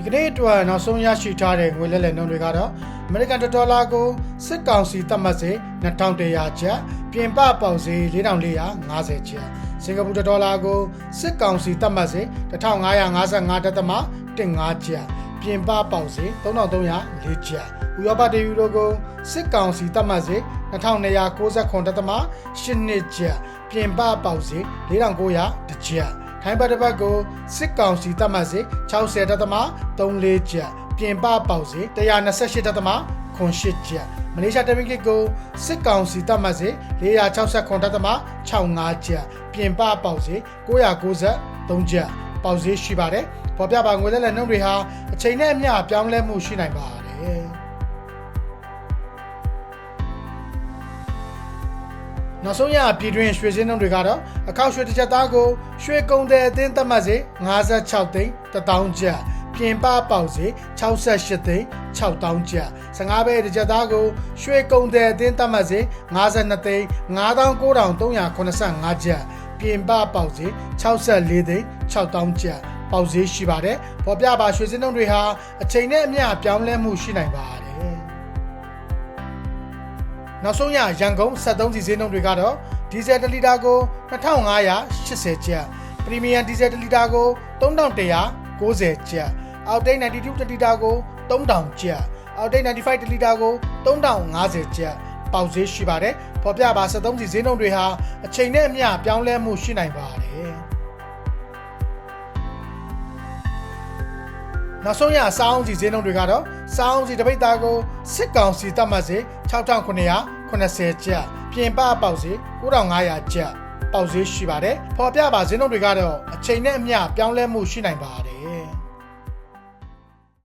ဒီကနေ့အတွက်နောက်ဆုံးရရှိထားတဲ့ငွေလဲလှယ်နှုန်းတွေကတော့ American Dollar ကိုစစ်ကောင်စီသတ်မှတ်စေ2100ကျပ်ပြင်ပပေါက်စေ4450ကျပ်စင်ကာပူဒေါ်လာကိုစစ်ကောင်စီသတ်မှတ်စေ1555တက်သမ15ကျပ်ပြင်ပပေါက်စေ3304ကျပ်ဥရောပဒေယူရိုကိုစစ်ကောင်စီသတ်မှတ်စေ2298တက်သမ8ကျပ်ပြင်ပပေါက်စေ4900ကျပ် ထိုင်းဘတ်တစ်ပတ်ကိုစစ်ကောင်စီတတ်မှတ်စေ60တက်သမ34ကျပ်ပြင်ပပေါက်စေ128တက်သမ98ကျပ်မလေးရှားတမင်ကစ်ကိုစစ်ကောင်စီတတ်မှတ်စေ469တက်သမ65ကျပ်ပြင်ပပေါက်စေ993ကျပ်ပေါက်စေရှိပါတယ်ပေါ်ပြပါငွေလဲလဲနှုန်းတွေဟာအချိန်နဲ့အမျှပြောင်းလဲမှုရှိနိုင်ပါတယ် နောက်ဆုံးရပြည်တွင်းရွှေစင်းနှုန်းတွေကတော့အခောက်ရွှေတစ်ချက်သားကိုရွှေကုံတဲ့အသင်းသတ်မှတ်စေ56သိန်း1000ကျပ်ပြင်ပပေါက်စေ68သိန်း6000ကျပ်15ပဲတစ်ချက်သားကိုရွှေကုံတဲ့အသင်းသတ်မှတ်စေ52သိန်း9985ကျပ်ပြင်ပပေါက်စေ64သိန်း6000ကျပ်ပေါက်စေရှိပါတယ်ပေါ်ပြပါရွှေစင်းနှုန်းတွေဟာအချိန်နဲ့အမျှပြောင်းလဲမှုရှိနိုင်ပါတယ် နောက်ဆုံးရရန်ကုန်73စီဈေးနှုန်းတွေကတော့ဒီဇယ်1လီတာကို2580ကျပ်ပရီမီယံဒီဇယ်1လီတာကို3190ကျပ်အောက်တိတ်92တလီတာကို3000ကျပ်အောက်တိတ်95တလီတာကို3050ကျပ်ပေါက်ဈေးရှိပါတယ်ပေါ်ပြပါ73စီဈေးနှုန်းတွေဟာအချိန်နဲ့အမျှပြောင်းလဲမှုရှိနိုင်ပါတယ်နောက်ဆုံးရစောင်းစီဈေးနှုန်းတွေကတော့ စောင်းစီတပိတ်သားကိုစစ်ကောင်စီတတ်မှတ်စေ6980ကျပ်ပြင်ပပေါက်စေ9500ကျပ်ပေါက်ဈေးရှိပါတယ်ပေါ်ပြပါဈေးနှုန်းတွေကတော့အချိန်နဲ့အမျှပြောင်းလဲမှုရှိနိုင်ပါတယ်